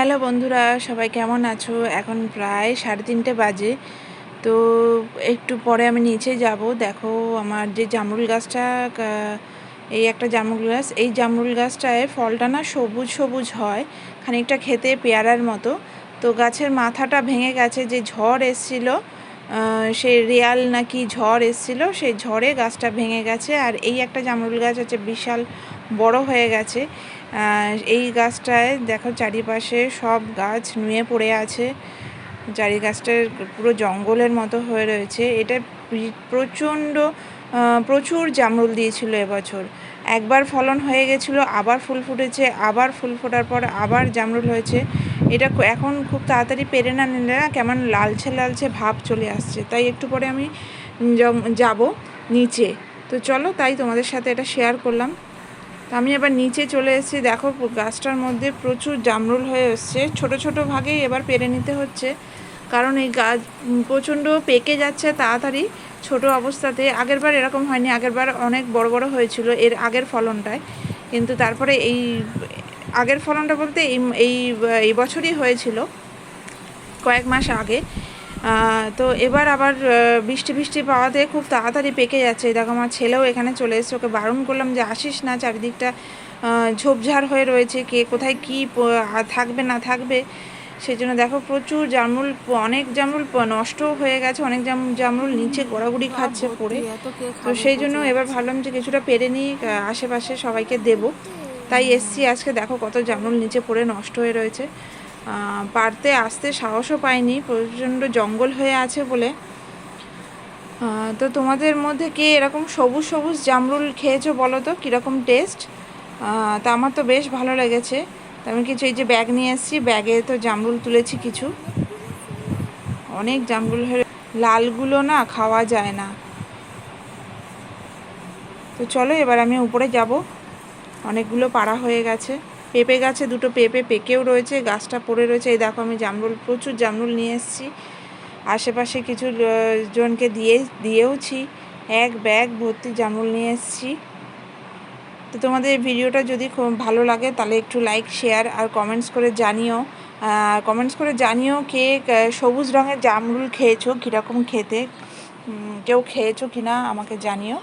Hello বন্ধুরা, সবাই কেমন আছো? এখন প্রায় সাড়ে তিনটে বাজে। তো একটু পরে আমি নিচে যাব। দেখো আমার যে জামরুল গাছটা এই একটা জামরুল গাছ, এই জামরুল গাছটায় ফলটা না সবুজ সবুজ হয়, খানিকটা খেতে পেয়ারার মতো। তো গাছের মাথাটা ভেঙে গেছে, যে ঝড় এসছিল সেই রিয়াল নাকি ঝড় এসছিল, সেই ঝড়ে গাছটা ভেঙে গেছে। আর এই একটা জামরুল গাছ আছে বিশাল বড় হয়ে গেছে। এই গাছটায় দেখো চারিপাশে সব গাছ নুয়ে পড়ে আছে। চারি গাছটার পুরো জঙ্গলের মতো হয়ে রয়েছে। এটা প্রচণ্ড প্রচুর জামরুল দিয়েছিল এবছর। একবার ফলন হয়ে গেছিল, আবার ফুল ফুটেছে, আবার ফুল ফোটার পর আবার জামরুল হয়েছে। এটা এখন খুব তাড়াতাড়ি পেরে না নিলে না কেমন লালছে লালছে ভাব চলে আসছে। তাই একটু পরে আমি যাব নিচে। তো চলো তাই তোমাদের সাথে এটা শেয়ার করলাম। আমি এবার নিচে চলে এসেছি। দেখো, গাছটার মধ্যে প্রচুর জামরুল হয়ে এসছে। ছোট ছোট ভাগেই এবার পেরে নিতে হচ্ছে। কারণ এই গাছ প্রচণ্ড পেকে যাচ্ছে তাড়াতাড়ি ছোট অবস্থাতে। আগেরবার এরকম হয়নি, আগেরবার অনেক বড় বড় হয়েছিল এর আগের ফলনটায়। কিন্তু তারপরে এই আগের ফলনটা বলতে এই এই বছরই হয়েছিল, কয়েক মাস আগে। তো এবার আবার বৃষ্টি বৃষ্টি পাওয়াতে খুব তাড়াতাড়ি পেকে যাচ্ছে। এই দেখো আমার ছেলেও এখানে চলে এসেছে। ওকে বারণ করলাম যে আসিস না চারিদিকটা ঝোপঝাড় হয়ে রয়েছে। কে কোথায় কী থাকবে না থাকবে? সেই জন্য দেখো প্রচুর জামরুল অনেক জামরুল নষ্টও হয়ে গেছে। অনেক জাম- জামরুল নিচে গড়াগড়ি খাচ্ছে পড়ে। তো সেই জন্য এবার ভাবলাম যে কিছুটা পেরে নিই আশেপাশে সবাইকে দেব। তাই এসছি আজকে দেখো কত জামরুল নিচে পড়ে নষ্ট হয়ে রয়েছে। পারতে, আসতে সাহসও পাইনি, প্রচণ্ড জঙ্গল হয়ে আছে বলে। তো তোমাদের মধ্যে কে এরকম সবুজ সবুজ জামরুল খেয়েছো বলো তো? কীরকম টেস্ট তা আমার তো বেশ ভালো লেগেছে। আমি কিছু এই যে ব্যাগ নিয়ে এসেছি, ব্যাগে তো জামরুল তুলেছি কিছু। অনেক জামরুল হয়ে লালগুলো না খাওয়া যায় না। তো চলো, এবার আমি উপরে যাব। অনেকগুলো পাড়া হয়ে গেছে। পেঁপে গাছে দুটো পেঁপে পেকেও রয়েছে, গাছটা পড়ে রয়েছে। এই দেখো আমি জামরুল, প্রচুর জামরুল নিয়ে এসেছি। আশেপাশে কিছু জনকে দিয়ে, দিয়েওছি। এক ব্যাগ ভর্তি জামরুল নিয়ে এসেছি। তো তোমাদের ভিডিওটা যদি খুব ভালো লাগে, তাহলে একটু লাইক শেয়ার আর কমেন্টস করে জানিও। কমেন্টস করে জানিও কে সবুজ রঙের জামরুল খেয়েছো, কীরকম খেতে কেউ খেয়েছো কিনা আমাকে জানিও।